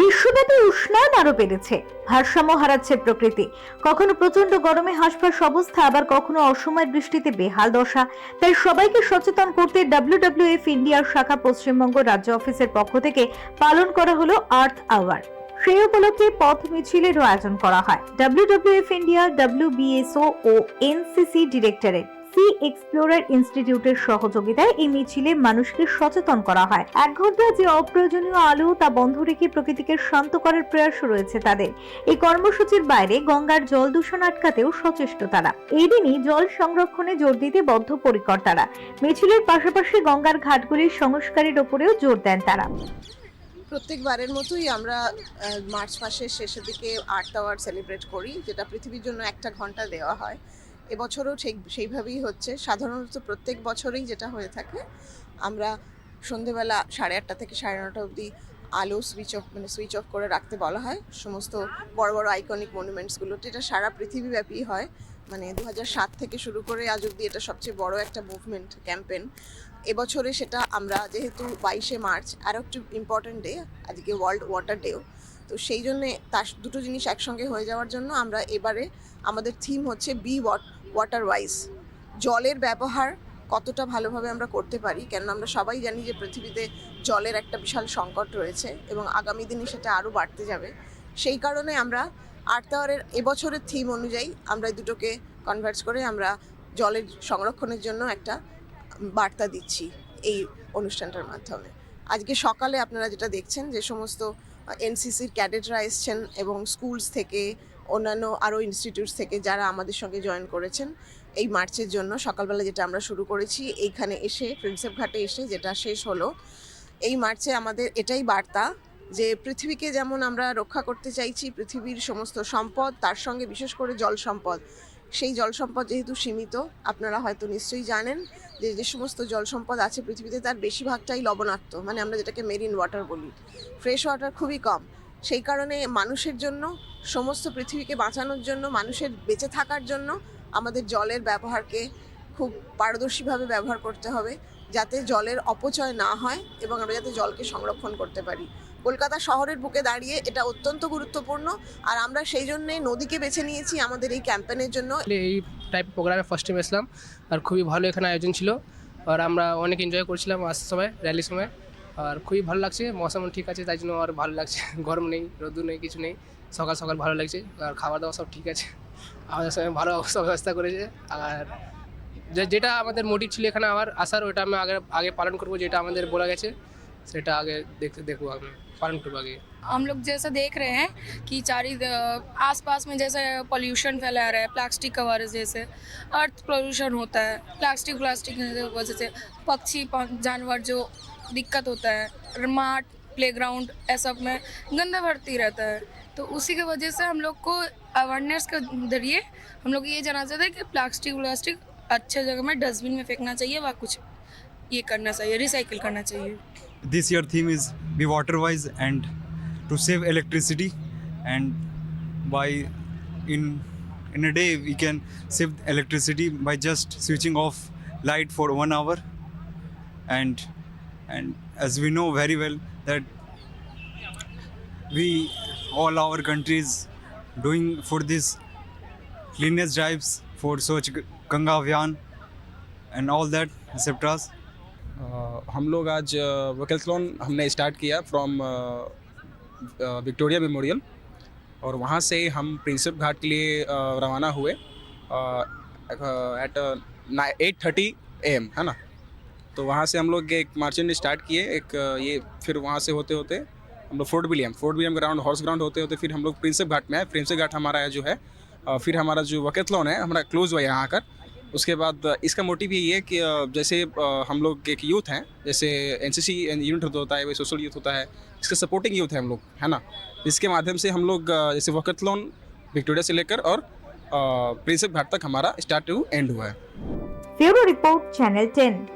বিশ্বব্যাপী উষ্ণায়ন আরও বেড়েছে। ভারসাম্য হারাচ্ছে প্রকৃতি। কখনো প্রচণ্ড গরমে হাঁসফাঁস অবস্থা, আবার কখনো অসময়ের বৃষ্টিতে বেহাল দশা। তাই সবাইকে সচেতন করতে ডাব্লিউডাব্লিউএফ ইন্ডিয়ার শাখা পশ্চিমবঙ্গ রাজ্য অফিসের পক্ষ থেকে পালন করা হলো আর্থ আওয়ার। সেই উপলক্ষে পথ মিছিলেরও আয়োজন করা হয়। ডাব্লিউডাব্লিউএফ ইন্ডিয়া, ডাব্লিউবিএসও ও এনসিসি ডিরেক্টরেট। সি এক্সপ্লোরার ইনস্টিটিউটের সহযোগিতায় এই মিছিলে মানুষকে সচেতন করা হয়। এক ঘণ্টা যে অপ্রয়োজনীয় আলো তা বন্ধ রেখে প্রকৃতিকে শান্ত করার প্রয়াস রয়েছে তাদের। এই কর্মসূচির বাইরে গঙ্গার জল দূষণ আটকাতেও সচেষ্ট তারা। এই দিনই জল সংরক্ষণে জোর দিতে বদ্ধপরিকর তারা মিছিলের পাশাপাশি গঙ্গার ঘাটগুলির সংস্কারের ওপরেও জোর দেন তারা। প্রত্যেকবারের মতোই আমরা মার্চ মাসের শেষের দিকে আর্ট আওয়ার সেলিব্রেট করি, যেটা পৃথিবীর জন্য একটা ঘণ্টা দেওয়া হয়। এবছরও ঠিক সেইভাবেই হচ্ছে। সাধারণত প্রত্যেক বছরেই যেটা হয়ে থাকে, আমরা সন্ধেবেলা সাড়ে আটটা থেকে সাড়ে নটা অবধি আলো সুইচ অফ মানে সুইচ অফ করে রাখতে বলা হয়। সমস্ত বড় বড় আইকনিক মনুমেন্টসগুলো এটা সারা পৃথিবীব্যাপী হয়। মানে দু সাত থেকে শুরু করে আজ অবধি এটা সবচেয়ে বড় একটা মুভমেন্ট ক্যাম্পেন এবছরে সেটা আমরা যেহেতু বাইশে মার্চ, আরও একটু ইম্পর্ট্যান্ট ডে আজকে ওয়ার্ল্ড ওয়াটার ডেও তো সেই জন্যে তার দুটো জিনিস একসঙ্গে হয়ে যাওয়ার জন্য আমরা এবারে আমাদের থিম হচ্ছে বি ওয়াটার ওয়াইজ জলের ব্যবহার কতটা ভালোভাবে আমরা করতে পারি, কেননা আমরা সবাই জানি যে পৃথিবীতে জলের একটা বিশাল সংকট রয়েছে এবং আগামী দিনে সেটা আরও বাড়তে যাবে। সেই কারণে আমরা আর্তাওয়ারের এবছরের থিম অনুযায়ী আমরা দুটোকে কনভার্স করে আমরা জলের সংরক্ষণের জন্য একটা বার্তা দিচ্ছি এই অনুষ্ঠানটার মাধ্যমে। আজকে সকালে আপনারা যেটা দেখছেন যে সমস্ত এনসিসির ক্যাডেটরা এসছেন এবং স্কুলস থেকে অন্যান্য আরও ইনস্টিটিউটস থেকে যারা আমাদের সঙ্গে জয়েন করেছেন এই মার্চের জন্য, সকালবেলা যেটা আমরা শুরু করেছি, এইখানে এসে প্রিন্সেপ ঘাটে এসে যেটা শেষ হলো, এই মার্চে আমাদের এটাই বার্তা যে পৃথিবীকে যেমন আমরা রক্ষা করতে চাইছি, পৃথিবীর সমস্ত সম্পদ, তার সঙ্গে বিশেষ করে জল সম্পদ। সেই জল সম্পদ যেহেতু সীমিত, আপনারা হয়তো নিশ্চয়ই জানেন যে যে সমস্ত জল সম্পদ আছে পৃথিবীতে, তার বেশিরভাগটাই লবণাক্ত মানে আমরা যেটাকে মেরিন ওয়াটার বলি। ফ্রেশ ওয়াটার খুবই কম। সেই কারণে মানুষের জন্য, সমস্ত পৃথিবীকে বাঁচানোর জন্য, মানুষের বেঁচে থাকার জন্য আমাদের জলের ব্যবহারকে খুব পারদর্শীভাবে ব্যবহার করতে হবে, যাতে জলের অপচয় না হয় এবং আমরা যাতে জলকে সংরক্ষণ করতে পারি। কলকাতা শহরের বুকে দাঁড়িয়ে এটা অত্যন্ত গুরুত্বপূর্ণ, আর আমরা সেই জন্যে নদীকে বেছে নিয়েছি আমাদের এই ক্যাম্পেনের জন্য। এই টাইপ প্রোগ্রামে ফার্স্ট টাইম এসলাম, আর খুবই ভালো এখানে আয়োজন ছিল, আর আমরা অনেক এনজয় করছিলাম আসার সময় র্যালির সময়। আর খুবই ভালো লাগছে মৌসুম ঠিক আছে তাই জন্য আর ভালো লাগছে গরম নেই রোদ্দুর নেই কিছু নেই সকাল সকাল ভালো লাগছে আর খাওয়া দাওয়া সব ঠিক আছে আমাদের সঙ্গে ভালো সব ব্যবস্থা করেছে আর যে- যেটা আমাদের মোটিভ ছিল এখানে আমার আসার ওটা আমি আগে আগে পালন করবো যেটা আমাদের বলা গেছে সেটা আগে দেখতে দেখবো আমি পালন করবো আগে हम लोग जैसा देख रहे हैं कि चारी आस पास में जैसे पोल्यूशन फैला रहा है प्लास्टिक का वजह जैसे अर्थ पोल्यूशन होता है प्लास्टिक प्लास्टिक की वजह से पक्षी प- जानवर जो दिक्कत होता है रिमार्ट प्ले ग्राउंड ऐसा में गंदा भरती रहता है। तो उसी के वजह से हम लोग को अवेयरनेस के ज़रिए हम लोग ये जाना चाहते हैं कि प्लास्टिक व्लास्टिक अच्छे जगह में डस्टबिन में फेंकना चाहिए व कुछ ये करना चाहिए रिसाइकिल करना चाहिए। This year theme is be water wise and to save electricity and by in in a day we can save electricity by just switching off light for one hour and and as we know very well that we all our countries doing for this cleanliness drives for Swachh Ganga Abhiyan and all that etc uh, हम लोग आज वकलथलॉन हमने start किया from Victoria Memorial और वहाँ से हम Prinsep घाट के लिए अ, रवाना हुए एट एट थर्टी एम है ना तो वहाँ से हम लोग एक मार्चिंग स्टार्ट किए, एक, ये फिर वहाँ से होते होते हम लोग Fort William Fort William ground horse ground होते होते फिर हम लोग प्रिंसेप घाट में आए। प्रिंसेप घाट हमारा है जो है फिर हमारा जो वकेत लॉन है, हमारा क्लोज हुआ यहाँ आकर। उसके बाद इसका मोटिव यही है कि जैसे हम लोग एक यूथ हैं, जैसे एन सी सी यूनिट होता है वही सोशल यूथ होता है, इसका सपोर्टिंग यूथ है हम लोग, है ना? इसके माध्यम से हम लोग जैसे वकेत लोन विक्टोरिया से लेकर और प्रिंसेप घाट तक हमारा स्टार्ट टू एंड हुआ है। Bureau report channel ten